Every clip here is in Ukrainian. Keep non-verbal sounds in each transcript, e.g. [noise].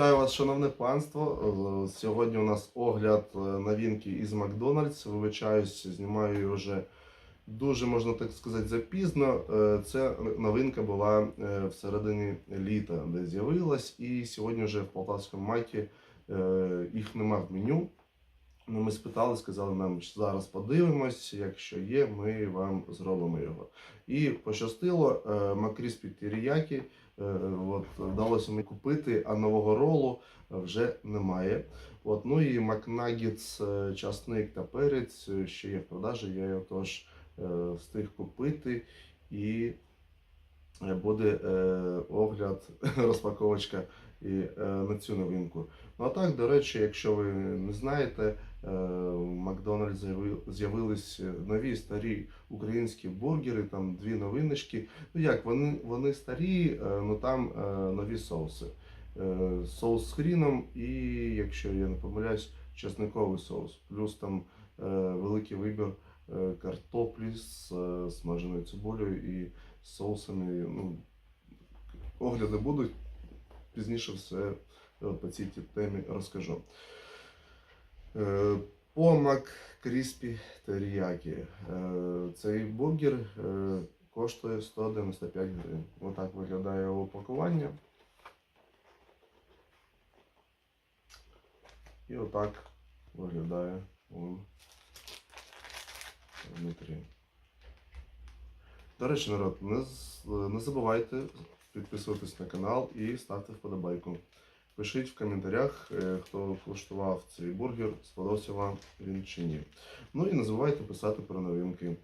Вітаю вас, шановне панство. Е, Сьогодні у нас огляд е, новинки із Макдональдс. Вибачаюсь, знімаю її вже дуже, можна так сказати, запізно. Це Ця новинка була е, всередині літа, де з'явилась, і сьогодні вже в Полтавському маті е, їх нема в меню. Ну, ми спитали, сказали нам, що зараз подивимось. Якщо є, ми вам зробимо його. І пощастило, е, Макріспі Тіріякі Е, От, вдалося мені купити, а нового ролу вже немає. От, ну і Макнагітс, е, часник та перець е, ще є в продажі. Я його теж е, встиг купити і е, буде е, огляд, [laughs] розпаковочка і, е, на цю новинку. Ну а так, до речі, якщо ви не знаєте, е, в Макдональдс з'яви- з'явились нові старі українські бургери, там дві новиночки. Ну як, вони, вони старі, е, ну там нові соуси. Соус з хріном і, якщо я не помиляюсь, чесниковий соус. Плюс там великий вибір картоплі з е, смаженою цибулею і соусами. Ну, огляди будуть. Пізніше все е, по цій темі розкажу. Е, По Мак Кріспі Теріякі. Цей бургер е, коштує 195 гривень. Отак виглядає його упакування. І отак виглядає він внутрі. До речі, народ, не, не забувайте підписуватись на канал і ставте вподобайку. Пишіть в коментарях, е, хто куштував цей бургер, сподобався вам він чи ні. Ну і не забувайте писати про новинки.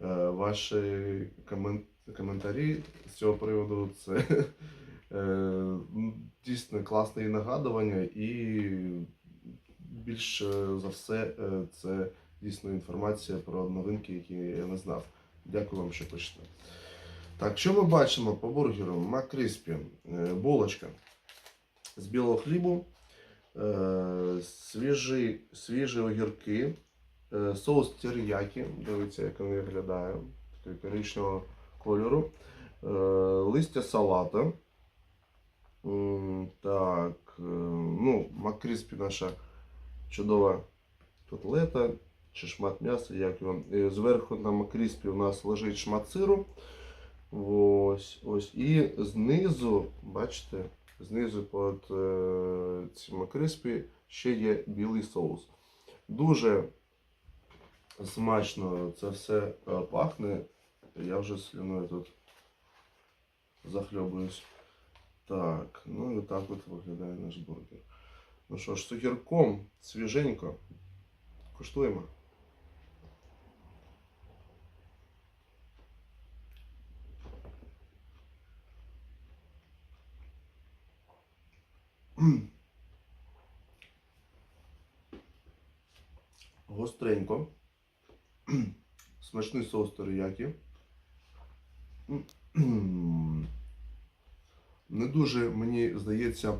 Е, Ваші коментарі з цього приводу це е, дійсно класне нагадування, і більш е, за все це дійсно інформація про новинки, які я не знав. Дякую вам, що пишете. Так, що ми бачимо по бургеру? Маккріспі, е, булочка з білого хлібу, е, свіжі, свіжі огірки, е, соус теріякі, дивіться, як він виглядає, такий коричневого кольору, листя салата. Так, ну, Маккріспі наша чудова котлета чи шмат м'яса, як його. Зверху на Макріспі у нас лежить шмат сиру. Ось, ось. І знизу, бачите, знизу під е, цим Макріспі ще є білий соус. Дуже смачно це все е, пахне. Я вже слюною тут захльобуюсь. Так, ну і так от виглядає наш бургер. Ну що ж, з свіженько. Куштуємо. [clears throat] Гостренько. [clears throat] Смачний соус териякі. [clears throat] Не дуже, мені здається,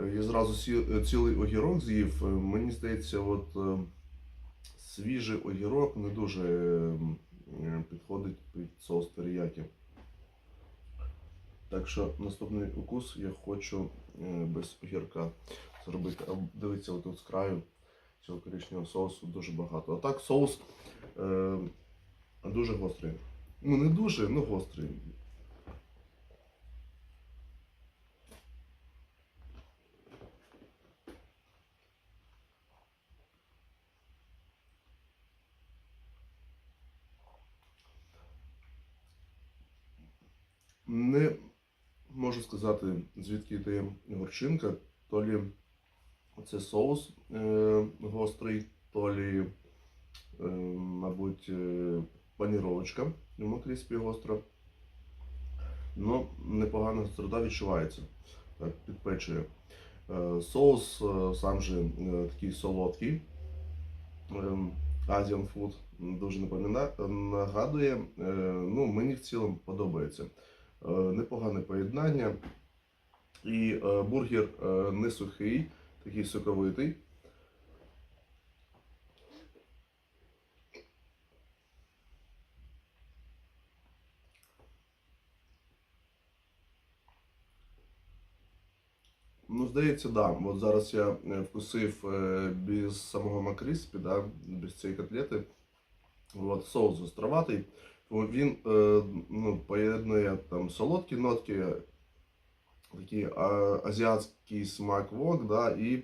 е, я зразу е, цілий огірок з'їв. Е, Мені здається, от свіжий огірок не дуже підходить під соус териякі. Так що наступний укус я хочу е, без огірка зробити. А дивіться, отут з краю цього коричневого соусу дуже багато. А так соус е, дуже гострий. Ну не дуже, ну гострий. Не можу сказати, звідки йде горчинка, то лі це соус е, гострий, то лі, е, мабуть, е, паніровочка йому кріспі гостра. Ну, непогана гострота відчувається, так, підпечує. Е, соус е, сам же е, такий солодкий. Ем, Asian Food дуже напомина- нагадує. Е, Ну, мені в цілому подобається. Е, Непогане поєднання. І е, бургер е, не сухий, такий соковитий. Ну, здається, да. От зараз я вкусив без самого Макриспі, да, без цієї котлети. От, соус гостроватий. Він е, ну, поєднує там солодкі нотки, такий азіатський смак вок, да, і,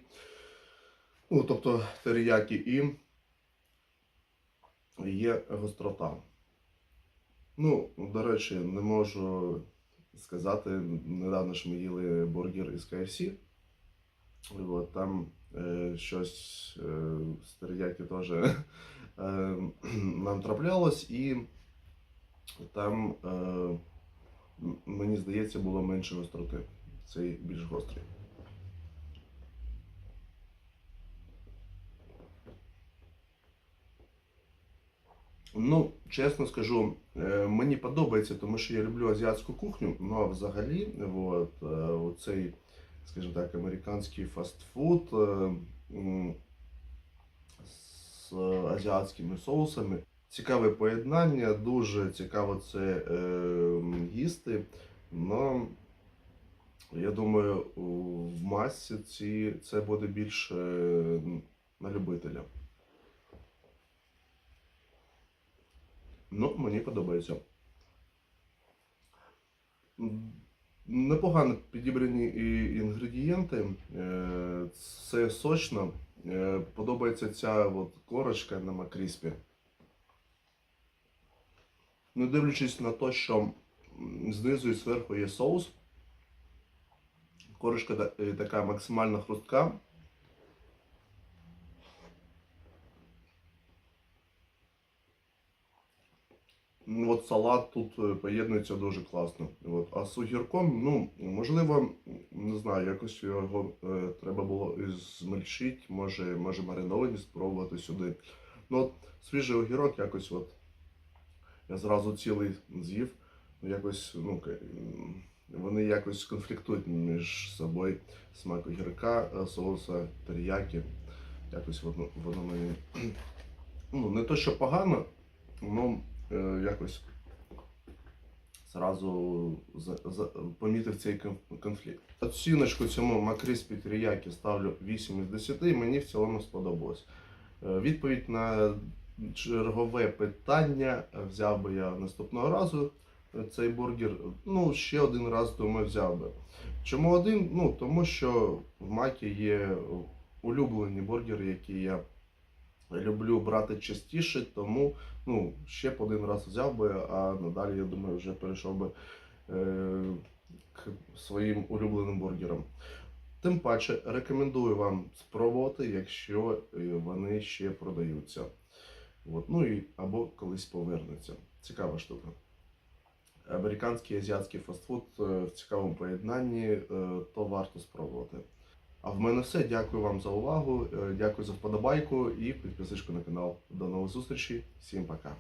ну, тобто теріякі і є гострота. Ну, до речі, не можу сказати, недавно ж ми їли бургер із KFC. От, там е, щось е, з теріякі теж е, [clears throat] нам траплялось, і там, е, мені здається, було менше гостроти. Цей більш гострий. Ну, чесно скажу, е, мені подобається, тому що я люблю азіатську кухню. Ну а взагалі, от, е, оцей, скажімо так, американський фастфуд е, з азіатськими соусами. Цікаве поєднання, дуже цікаво це е, їсти. Но я думаю, в масі ці, це буде більше на любителя. Ну, мені подобається. Непогано підібрані інгредієнти. Е, Це сочно. Е, Подобається ця от корочка на макріспі. Не дивлячись на те, що знизу і зверху є соус. Корочка та- е, така максимально хрустка. Ну, От салат тут е, поєднується дуже класно. От. А з огірком, ну, можливо, не знаю, якось його е, треба було змельчити, може, може мариновані спробувати сюди. Ну, от, свіжий огірок якось от. Я зразу цілий з'їв. ну, Якось, ну, вони якось конфліктують між собою смак огірка, е, соуса теріякі. Якось воно, воно мені. Ну, не то, що погано, ну е, якось зразу за, за, помітив цей конфлікт. Оціночку цьому Макриспі Теріякі ставлю 8 із 10, і мені в цілому сподобалось. Е, Відповідь на чергове питання взяв би я наступного разу цей бургер. Ну, ще один раз, думаю, взяв би. Чому один? Ну, тому що в Макі є улюблені бургери, які я люблю брати частіше, тому ну, ще б один раз взяв би, а надалі, я думаю, вже перейшов би е, к своїм улюбленим бургерам. Тим паче рекомендую вам спробувати, якщо е, вони ще продаються. От, ну і або колись повернеться. Цікава штука. Американський і азіатський фастфуд е, в цікавому поєднанні, е, то варто спробувати. А в мене все. Дякую вам за увагу. е, Дякую за вподобайку і підписочку на канал. До нових зустрічей. Всім пока.